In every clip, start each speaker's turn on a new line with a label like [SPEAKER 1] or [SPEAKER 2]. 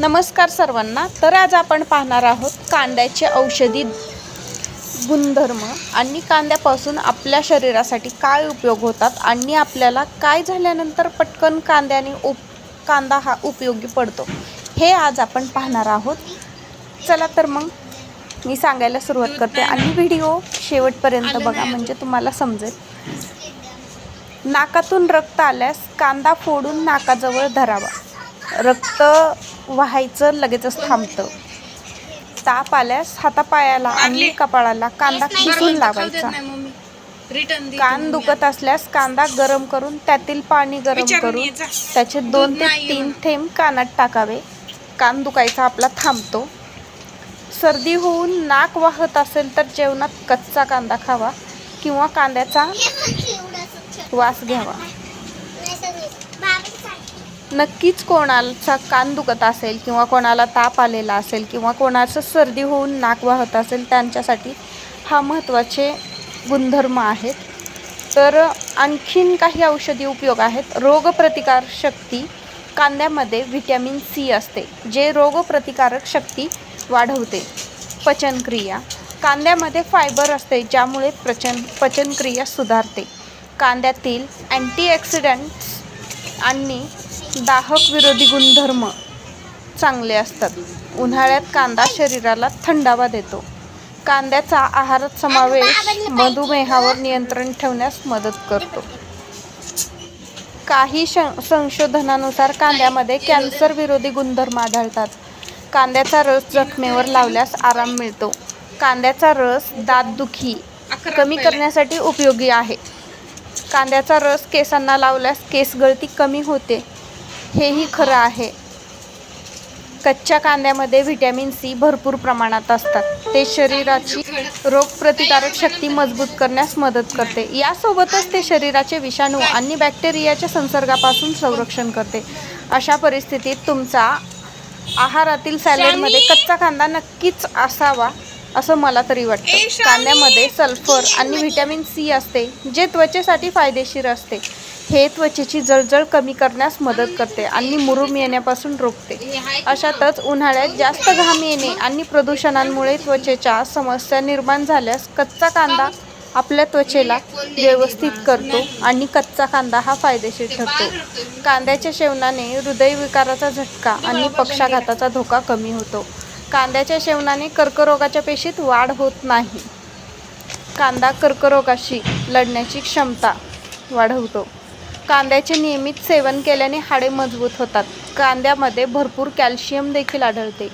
[SPEAKER 1] नमस्कार सर्वांना. तर आज आपण पाहणार आहोत कांद्याचे औषधी गुणधर्म आणि कांद्यापासून आपल्या शरीरासाठी काय उपयोग होतात आणि आपल्याला काय झाल्यानंतर पटकन कांद्याने उप कांदा हा उपयोगी पडतो हे आज आपण पाहणार आहोत. चला तर मग मी सांगायला सुरुवात करते आणि व्हिडिओ शेवटपर्यंत बघा म्हणजे तुम्हाला समजेल. नाकातून रक्त आल्यास कांदा फोडून नाकाजवळ धरावा. रक्त व्हायचं लगेचच थांबतं. ताप आल्यास हातापायाला आणि कपाळाला कांदा खिसून लावायचा. कान दुखत असल्यास कांदा गरम करून त्यातील पाणी गरम करून. त्याचे दोन ते तीन. थेंब कानात टाकावे. कान दुखायचा आपला थांबतो. सर्दी होऊन नाक वाहत असेल तर जेवणात कच्चा कांदा खावा किंवा कांद्याचा वास घ्यावा. नक्कीच कोणाचा कान दुखत असेल किंवा कोणाला ताप आलेला असेल किंवा कोणाचं सर्दी होऊन नाक वाहत असेल त्यांच्यासाठी हा महत्त्वाचे गुणधर्म आहेत. तर आणखीन काही औषधी उपयोग आहेत. रोगप्रतिकार शक्ती कांद्यामध्ये व्हिटॅमिन सी असते जे रोगप्रतिकारक शक्ती वाढवते. पचनक्रिया. कांद्यामध्ये फायबर असते ज्यामुळे प्रचन पचनक्रिया सुधारते. कांद्यातील अँटीऑक्सिडंट्स आणि दाहक विरोधी गुणधर्म चांगले असतात. उन्हाळ्यात कांदा शरीराला थंडावा देतो. कांद्याचा आहारात समावेश मधुमेहावर नियंत्रण ठेवण्यास मदत करतो. काही श संशोधनानुसार कांद्यामध्ये कॅन्सर विरोधी गुणधर्म आढळतात. कांद्याचा रस जखमेवर लावल्यास आराम मिळतो. कांद्याचा रस दातदुखी कमी करण्यासाठी उपयोगी आहे. कांद्याचा रस केसांना लावल्यास केस गळती कमी होते. हेही खरं आहे. कच्च्या कांद्यामध्ये व्हिटॅमिन सी भरपूर प्रमाणात असतात. ते शरीराची रोगप्रतिकारक शक्ती मजबूत करण्यास मदत करते. यासोबतच ते शरीराचे विषाणू आणि बॅक्टेरियाच्या संसर्गापासून संरक्षण करते. अशा परिस्थितीत तुमचा आहारातील सॅलडमध्ये कच्चा कांदा नक्कीच असावा. असं मला तरी वाटतं. कांद्यामध्ये सल्फर आणि व्हिटॅमिन सी असते जे त्वचेसाठी फायदेशीर असते. हे त्वचेची जळजळ कमी करण्यास मदत करते आणि मुरूम येण्यापासून रोखते. अशातच उन्हाळ्यात जास्त घाम येणे आणि प्रदूषणांमुळे त्वचेच्या समस्या निर्माण झाल्यास कच्चा कांदा आपल्या त्वचेला व्यवस्थित करतो आणि कच्चा कांदा हा फायदेशीर ठरतो. कांद्याच्या सेवनाने हृदयविकाराचा झटका आणि पक्षाघाताचा धोका कमी होतो. कांद्याच्या सेवनाने कर्करोगाच्या पेशीत वाढ होत नाही. कांदा कर्करोगाशी लढण्याची क्षमता वाढवतो. कांद्याचे नियमित सेवन केल्याने हाडे मजबूत होतात. कांद्यामध्ये भरपूर कॅल्शियम देखील आढळते.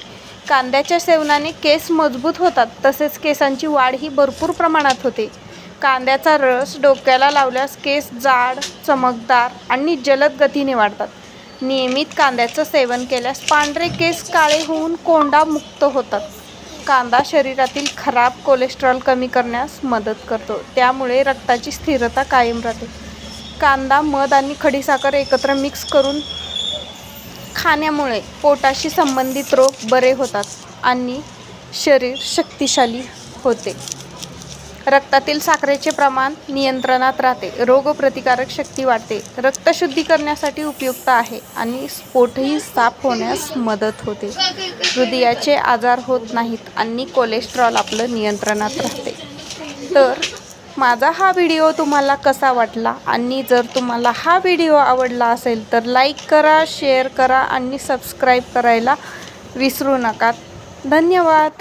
[SPEAKER 1] कांद्याच्या सेवनाने केस मजबूत होतात तसेच केसांची वाढ ही भरपूर प्रमाणात होते. कांद्याचा रस डोक्याला लावल्यास केस जाड चमकदार आणि जलद गतीने वाढतात. नियमित कांद्याचं सेवन केल्यास पांढरे केस काळे होऊन कोंडा मुक्त होतात. कांदा शरीरातील खराब कोलेस्ट्रॉल कमी करण्यास मदत करतो. त्यामुळे रक्ताची स्थिरता कायम राहते. कांदा मध आणि खडीसाखर एकत्र मिक्स करून खाण्यामुळे पोटाशी संबंधित रोग बरे होतात आणि शरीर शक्तिशाली होते. रक्तातील साखरेचे प्रमाण नियंत्रणात राहते. रोगप्रतिकारक शक्ती वाढते. रक्तशुद्धी करण्यासाठी उपयुक्त आहे आणि स्फोटही साफ होण्यास मदत होते. हृदयाचे आजार होत नाहीत आणि कोलेस्ट्रॉल आपलं नियंत्रणात राहते. तर माझा हा व्हिडिओ तुम्हाला कसा वाटला आणि जर तुम्हाला हा व्हिडिओ आवडला असेल तर लाईक करा शेअर करा आणि सबस्क्राईब करायला विसरू नका. धन्यवाद.